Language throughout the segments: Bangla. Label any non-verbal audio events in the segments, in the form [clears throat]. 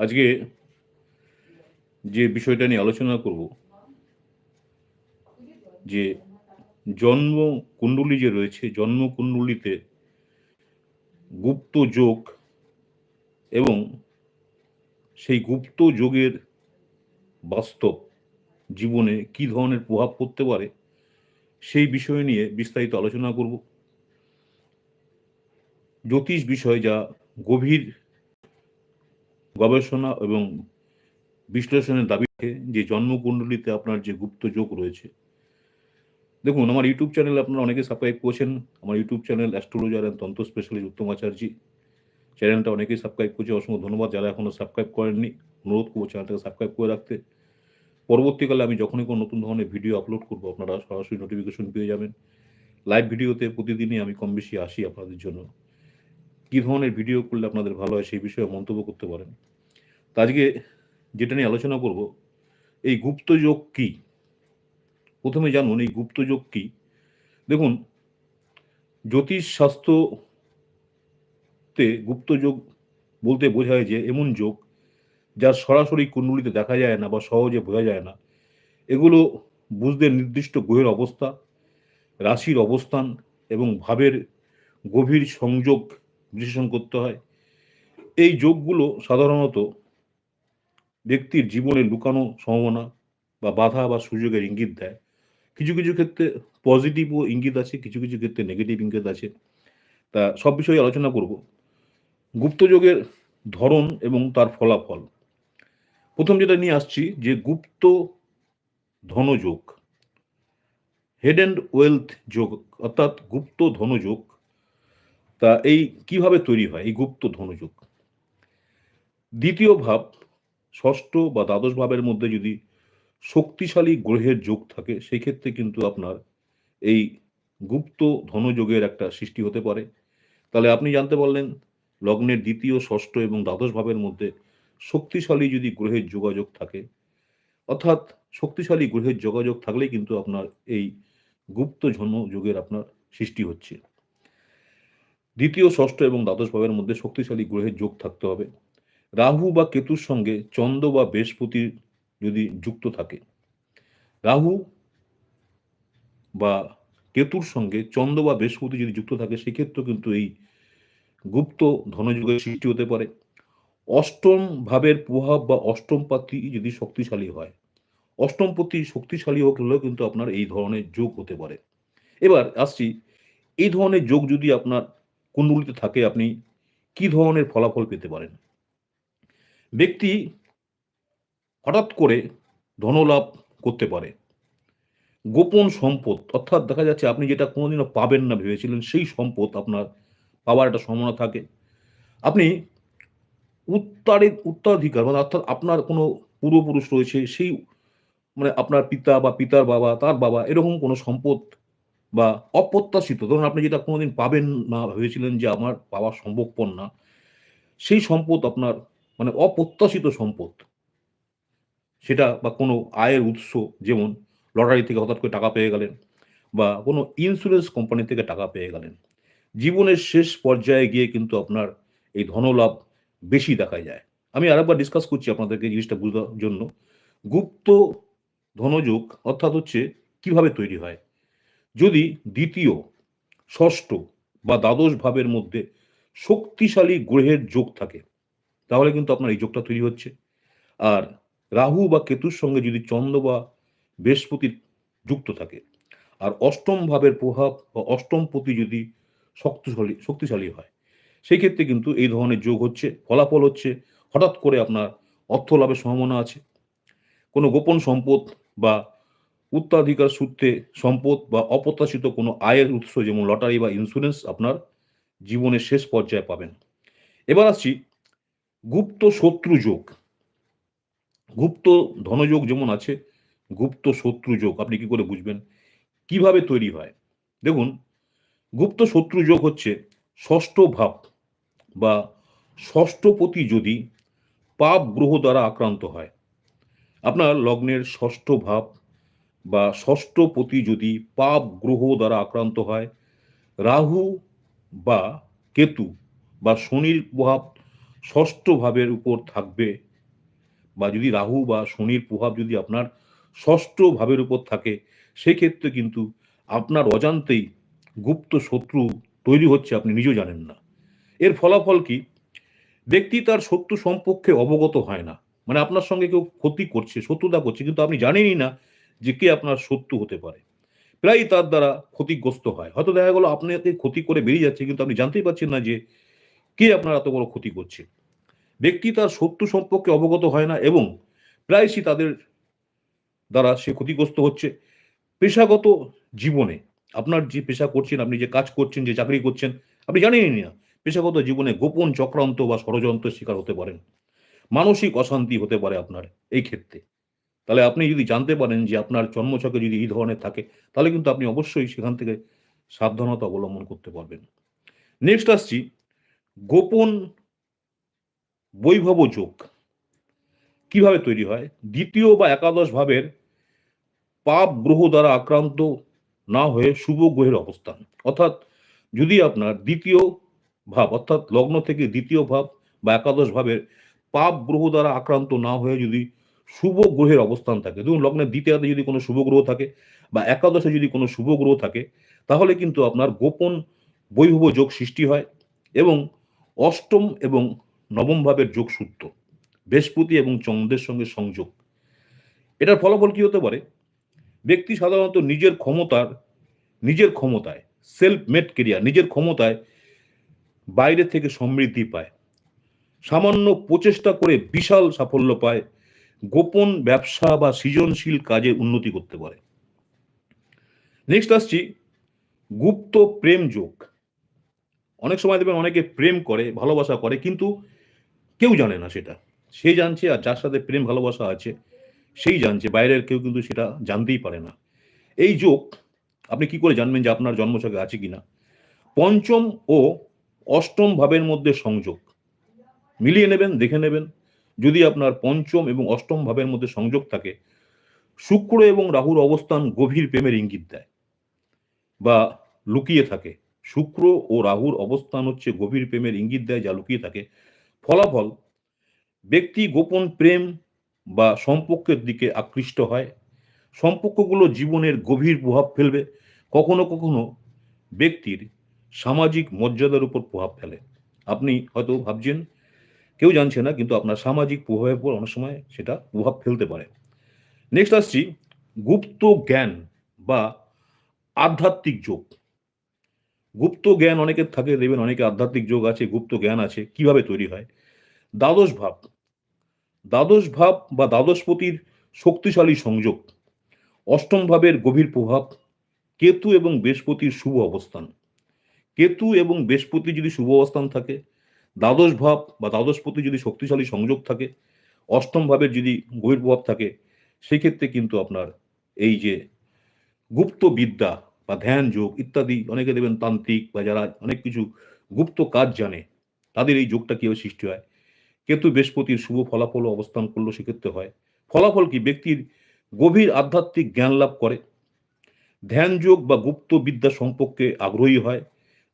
আজকে যে বিষয়টা নিয়ে আলোচনা করব, যে জন্ম কুণ্ডলী যে রয়েছে, জন্ম কুণ্ডলিতে গুপ্ত যোগ এবং সেই গুপ্ত যোগের বাস্তব জীবনে কি ধরনের প্রভাব পড়তে পারে, সেই বিষয় নিয়ে বিস্তারিত আলোচনা করব। জ্যোতিষ বিষয় যা গভীর গবেষণা এবং বিশ্লেষণের দাবি যে জন্মকুণ্ডলিতে আপনার যে গুপ্ত যোগ রয়েছে। দেখুন, আমার ইউটিউব চ্যানেল আপনারা অনেকে সাবস্ক্রাইব করেছেন। আমার YouTube channel astrologer and tantra specialist Uttam Acharya. চ্যানেলটা অনেকেই সাবস্ক্রাইব করছে। অসংখ্য ধন্যবাদ যারা এখনও সাবস্ক্রাইব করেননি। অনুরোধ করব চ্যানেলটাকে সাবস্ক্রাইব করে রাখতে। পরবর্তীকালে আমি যখনই কোনো নতুন ধরনের ভিডিও আপলোড করব, আপনারা সরাসরি নোটিফিকেশন পেয়ে যাবেন। লাইভ ভিডিওতে প্রতিদিনই আমি কম বেশি আসি আপনাদের জন্য। কী ধরনের ভিডিও করলে আপনাদের ভালো হয় সেই বিষয়ে মন্তব্য করতে পারেন। তা আজকে যেটা নিয়ে আলোচনা করব, এই গুপ্তযোগ কি? প্রথমে জানুন এই গুপ্তযোগ কি? দেখুন, জ্যোতিষ শাস্ত্রতে গুপ্তযোগ বলতে বোঝায় যে এমন যোগ যার সরাসরি কুণ্ডলিতে দেখা যায় না বা সহজে বোঝা যায় না। এগুলো বুঝতে নির্দিষ্ট গ্রহের অবস্থা, রাশির অবস্থান এবং ভাবের গভীর সংযোগ বিশ্লেষণ করতে হয়। এই যোগগুলো সাধারণত ব্যক্তির জীবনে লুকানো সম্ভাবনা বা বাধা বা সুযোগের ইঙ্গিত দেয়। কিছু কিছু ক্ষেত্রে পজিটিভও ইঙ্গিত আছে, কিছু কিছু ক্ষেত্রে নেগেটিভ ইঙ্গিত আছে। তা সব বিষয়ে আলোচনা করব। গুপ্তযোগের ধরন এবং তার ফলাফল। প্রথম যেটা নিয়ে আসছি যে গুপ্ত ধনযোগ হেড অ্যান্ড ওয়েলথ যোগ, অর্থাৎ গুপ্ত ধনযোগ তা এই কীভাবে তৈরি হয়? এই গুপ্ত ধনযোগ। দ্বিতীয় ভাব, ষষ্ঠ বা দ্বাদশ ভাবের মধ্যে যদি শক্তিশালী গ্রহের যোগ থাকে, সেই ক্ষেত্রে কিন্তু আপনার এই গুপ্ত ধনযোগের একটা সৃষ্টি হতে পারে। তাহলে আপনি জানতে পারলেন, লগ্নের দ্বিতীয়, ষষ্ঠ এবং দ্বাদশ ভাবের মধ্যে শক্তিশালী যদি গ্রহের যোগাযোগ থাকে, অর্থাৎ শক্তিশালী গ্রহের যোগাযোগ থাকলেই কিন্তু আপনার এই গুপ্ত যোগের আপনার সৃষ্টি হচ্ছে। দ্বিতীয় ষষ্ঠ এবং দ্বাদশ ভাবের মধ্যে শক্তিশালী গ্রহের যোগ থাকতে হবে। রাহু বা কেতুর সঙ্গে চন্দ্র বা বৃহস্পতির যদি যুক্ত থাকে, রাহু বা কেতুর সঙ্গে চন্দ্র বা বৃহস্পতি যদি যুক্ত থাকে, সেক্ষেত্রেও কিন্তু এই গুপ্ত ধনযুগের সৃষ্টি হতে পারে। অষ্টম ভাবের প্রভাব বা অষ্টম পাতি যদি শক্তিশালী হয়, অষ্টম পতি শক্তিশালী হোক হলেও কিন্তু আপনার এই ধরনের যোগ হতে পারে। এবার আসছি, এই ধরনের যোগ যদি আপনার কুণ্ডলিতে থাকে, আপনি কি ধরনের ফলাফল পেতে পারেন? ব্যক্তি হঠাৎ করে ধনলাভ করতে পারে। গোপন সম্পদ, অর্থাৎ দেখা যাচ্ছে আপনি যেটা কোনোদিনও পাবেন না ভেবেছিলেন, সেই সম্পদ আপনার পাওয়ার একটা সম্ভাবনা থাকে। আপনি উত্তরের উত্তরাধিকার মানে অর্থাৎ আপনার কোনো পূর্বপুরুষ রয়েছে, সেই মানে আপনার পিতা বা পিতার বাবা, তার বাবা, এরকম কোনো সম্পদ বা অপ্রত্যাশিত, ধরুন আপনি যেটা কোনোদিন পাবেন না, ভেবেছিলেন যে আমার পাওয়া সম্ভবপর না, সেই সম্পদ আপনার মানে অপ্রত্যাশিত সম্পদ, সেটা বা কোনো আয়ের উৎস, যেমন লটারি থেকে হঠাৎ করে টাকা পেয়ে গেলেন বা কোনো ইন্স্যুরেন্স কোম্পানি থেকে টাকা পেয়ে গেলেন, জীবনের শেষ পর্যায়ে গিয়ে কিন্তু আপনার এই ধনলাভ বেশি দেখা যায়। আমি আরেকবার ডিসকাস করছি আপনাদেরকে জিনিসটা বোঝার জন্য। গুপ্ত ধনযোগ অর্থাৎ হচ্ছে কীভাবে তৈরি হয়? যদি দ্বিতীয়, ষষ্ঠ বা দ্বাদশ ভাবের মধ্যে শক্তিশালী গ্রহের যোগ থাকে, তাহলে কিন্তু আপনার এই যোগটা তৈরি হচ্ছে। আর রাহু বা কেতুর সঙ্গে যদি চন্দ্র বা বৃহস্পতির যুক্ত থাকে, আর অষ্টম ভাবের প্রভাব বা অষ্টম পতি যদি শক্তিশালী শক্তিশালী হয়, সেই ক্ষেত্রে কিন্তু এই ধরনের যোগ হচ্ছে, ফলাফল হচ্ছে, হঠাৎ করে আপনার অর্থ লাভের সম্ভাবনা আছে। কোনো গোপন সম্পদ বা উত্তরাধিকার সূত্রে সম্পদ বা অপ্রত্যাশিত কোনো আয়ের উৎস যেমন লটারি বা ইন্স্যুরেন্স আপনার জীবনের শেষ পর্যায়ে পাবেন। এবার আসছি গুপ্ত শত্রু যোগ। গুপ্ত ধনযোগ যেমন আছে, গুপ্ত শত্রু যোগ, আপনি কি করে বুঝবেন? কীভাবে তৈরি হয়? দেখুন, গুপ্ত শত্রু যোগ হচ্ছে ষষ্ঠ ভাব বা ষষ্ঠপতি যদি পাপ গ্রহ দ্বারা আক্রান্ত হয়। আপনার লগ্নের ষষ্ঠ ভাব বা ষষ্ঠপতি যদি পাপ গ্রহ দ্বারা আক্রান্ত হয়, রাহু বা কেতু বা শনির প্রভাব ষষ্ঠ ভাবের উপর থাকবে বা যদি রাহু বা শনির প্রভাব যদি আপনার ষষ্ঠ ভাবের উপর থাকে, সেক্ষেত্রে কিন্তু আপনার অজান্তেই গুপ্ত শত্রু তৈরি হচ্ছে আপনি নিজেও জানেন না। এর ফলাফল কি? ব্যক্তি তার শত্রু সম্পর্কে অবগত হয় না। মানে আপনার সঙ্গে কেউ ক্ষতি করছে, শত্রুতা করছে, কিন্তু আপনি জানেনই না যে কে আপনার শত্রু হতে পারে। প্রায়ই তার দ্বারা ক্ষতিগ্রস্ত হয়। হয়তো দেখা গেলো আপনাকে ক্ষতি করে বেরিয়ে যাচ্ছে, কিন্তু আপনি জানতেই পারছেন না যে কে আপনার এত বড় ক্ষতি করছে। ব্যক্তি তার শত্রু সম্পর্কে অবগত হয় না এবং প্রায়শই তাদের দ্বারা সে ক্ষতিগ্রস্ত হচ্ছে। পেশাগত জীবনে আপনার যে পেশা করছেন, আপনি যে কাজ করছেন, যে চাকরি করছেন, আপনি জানেনই না, পেশাগত জীবনে গোপন চক্রান্ত বা ষড়যন্ত্রের শিকার হতে পারেন। মানসিক অশান্তি হতে পারে আপনার এই ক্ষেত্রে। তাহলে আপনি যদি জানতে পারেন যে আপনার জন্মছকে যদি এই ধরনের থাকে, তাহলে কিন্তু আপনি অবশ্যই সেখান থেকে সাবধানতা অবলম্বন করতে পারবেন। নেক্সট আসছি, গোপন বৈভব যোগ কীভাবে তৈরি হয়? দ্বিতীয় বা একাদশ ভাবের পাপ গ্রহ দ্বারা আক্রান্ত না হয়ে শুভ গ্রহের অবস্থান। অর্থাৎ যদি আপনার দ্বিতীয় ভাব, অর্থাৎ লগ্ন থেকে দ্বিতীয় ভাব বা একাদশ ভাবের পাপ গ্রহ দ্বারা আক্রান্ত না হয়ে যদি শুভ গ্রহের অবস্থান থাকে। ধরুন লগ্নের দ্বিতীয়তে যদি কোনো শুভ গ্রহ থাকে বা একাদশে যদি কোনো শুভ গ্রহ থাকে, তাহলে কিন্তু আপনার গোপন বৈভব যোগ সৃষ্টি হয় এবং অষ্টম এবং নবম ভাবের যোগসূত্র বৃহস্পতি এবং চন্দ্রের সঙ্গে সংযোগ। এটার ফলাফল কি হতে পারে? ব্যক্তি সাধারণত নিজের ক্ষমতার, নিজের ক্ষমতায় সেলফ মেড কেরিয়ার নিজের ক্ষমতায় বাইরে থেকে সমৃদ্ধি পায়। সামান্য প্রচেষ্টা করে বিশাল সাফল্য পায়। গোপন ব্যবসা বা সৃজনশীল কাজে উন্নতি করতে পারে। নেক্সট আসছি, গুপ্ত প্রেম যোগ। অনেক সময় দেখবেন অনেকে প্রেম করে, ভালোবাসা করে, কিন্তু কেউ জানে না সেটা। সে জানছে আর যার সাথে প্রেম, ভালোবাসা আছে, সেই জানছে, বাইরের কেউ কিন্তু সেটা জানতেই পারে না। এই যোগ, আপনি কি করে জানবেন যে আপনার জন্মছকে আছে কিনা? পঞ্চম ও অষ্টম ভাবের মধ্যে সংযোগ। মিলিয়ে নেবেন, দেখে নেবেন যদি আপনার পঞ্চম এবং অষ্টম ভাবের মধ্যে সংযোগ থাকে, শুক্র এবং রাহুর অবস্থান গভীর প্রেমের ইঙ্গিত দেয় বা লুকিয়ে থাকে। শুক্র ও রাহুর অবস্থান হচ্ছে গভীর প্রেমের ইঙ্গিত দেয় যা লুকিয়ে থাকে। ফলাফল, ব্যক্তি গোপন প্রেম বা সম্পর্কের দিকে আকৃষ্ট হয়। সম্পর্কগুলো জীবনের গভীর প্রভাব ফেলবে। কখনো কখনো ব্যক্তির সামাজিক মর্যাদার উপর প্রভাব ফেলে। আপনি হয়তো ভাবছেন কেউ জানছে না, কিন্তু আপনার সামাজিক প্রভাবের উপর অনেক সময় সেটা প্রভাব ফেলতে পারে। নেক্সট আসছি, গুপ্ত জ্ঞান বা আধ্যাত্মিক যোগ। গুপ্ত জ্ঞান অনেকের থাকে, দেখবেন অনেকে আধ্যাত্মিক যোগ আছে, গুপ্ত জ্ঞান আছে, কীভাবে তৈরি হয়? দ্বাদশ ভাব। দ্বাদশ ভাব বা দ্বাদশপতির শক্তিশালী সংযোগ, অষ্টম ভাবের গভীর প্রভাব, কেতু এবং বৃহস্পতির শুভ অবস্থান। কেতু এবং বৃহস্পতি যদি শুভ অবস্থান থাকে দ্বাদশ ভাব বা দ্বাদশ দ্বাদশপতি যদি শক্তিশালী সংযোগ থাকে, অষ্টম ভাবের যদি গভীর প্রভাব থাকে, সেক্ষেত্রে কিন্তু আপনার এই যে গুপ্ত বিদ্যা বা ধ্যান যোগ ইত্যাদি, অনেকে দেবেন তান্ত্রিক বা যারা অনেক কিছু গুপ্ত কাজ জানে, তাদের এই যোগটা কীভাবে সৃষ্টি হয়? কেতু বৃহস্পতির শুভ ফলাফল অবস্থান করল সেক্ষেত্রে হয়। ফলাফল কি? ব্যক্তির গভীর আধ্যাত্মিক জ্ঞান লাভ করে। ধ্যান যোগ বা গুপ্ত বিদ্যা সম্পর্কে আগ্রহী হয়।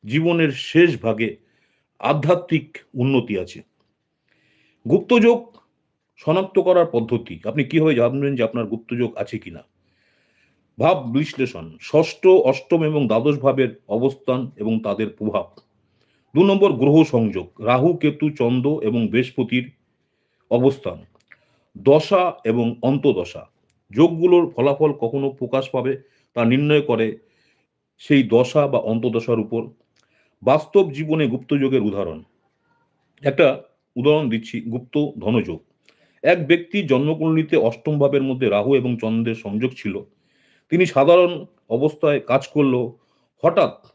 জীবনের শেষ ভাগে আধ্যাত্মিক উন্নতি আছে। গুপ্তযোগ শনাক্ত করার পদ্ধতি, আপনি কীভাবে জানবেন যে আপনার গুপ্তযোগ আছে কিনা? ভাব বিশ্লেষণ, ষষ্ঠ, অষ্টম এবং দ্বাদশ ভাবের অবস্থান এবং তাদের প্রভাব। দু নম্বর, গ্রহ সংযোগ, রাহু, কেতু, চন্দ্র এবং বৃহস্পতির অবস্থান। দশা এবং অন্তদশা, যোগগুলোর ফলাফল কখনো প্রকাশ পাবে তা নির্ণয় করে সেই দশা বা অন্তদশার উপর বাস্তব জীবনে গুপ্তযোগের উদাহরণ। একটা উদাহরণ দিচ্ছি, গুপ্ত ধনযোগ। এক ব্যক্তি জন্মকুণ্ডলিতে অষ্টম ভাবের মধ্যে রাহু এবং চন্দ্রের সংযোগ ছিল। তিনি সাধারণ অবস্থায় কাজ করলেও হঠাৎ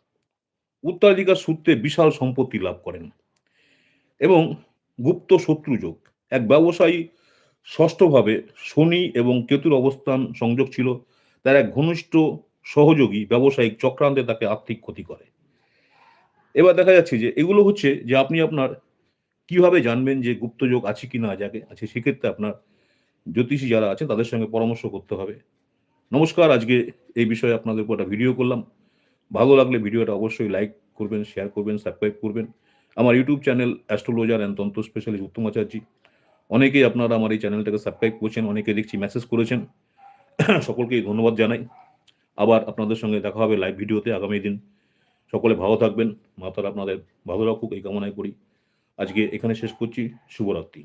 উত্তরাধিকার সূত্রে বিশাল সম্পত্তি লাভ করেন এবং গুপ্ত শত্রু যোগ। এক ব্যবসায়ী ষষ্ঠভাবে শনি এবং কেতুর অবস্থান সংযোগ ছিল। তার এক ঘনিষ্ঠ সহযোগী ব্যবসায়িক চক্রান্তে তাকে আর্থিক ক্ষতি করে। এবার দেখা যাচ্ছে যে এগুলো হচ্ছে যে আপনি আপনার কীভাবে জানবেন যে গুপ্তযোগ আছে কি না যাকে আছে, সেক্ষেত্রে আপনার জ্যোতিষী যারা আছে তাদের সঙ্গে পরামর্শ করতে হবে। নমস্কার, আজকে এই বিষয়ে আপনাদের উপর একটা ভিডিও করলাম। ভালো লাগলে ভিডিওটা অবশ্যই লাইক করবেন শেয়ার করবেন সাবস্ক্রাইব করবেন। আমার YouTube channel astrologer and tantra specialist Uttam Acharya. অনেকেই আপনারা আমার এই চ্যানেলটাকে সাবস্ক্রাইব করছেন অনেকে দেখছি মেসেজ করেছেন। [clears throat] সকলকেই ধন্যবাদ জানাই। আবার আপনাদের সঙ্গে দেখা হবে লাইভ ভিডিওতে আগামী দিন। সকলে ভালো থাকবেন। মাতার আপনাদের ভালো রাখুক, এই কামনায় করি। আজকে এখানে শেষ করছি। শুভরাত্রি।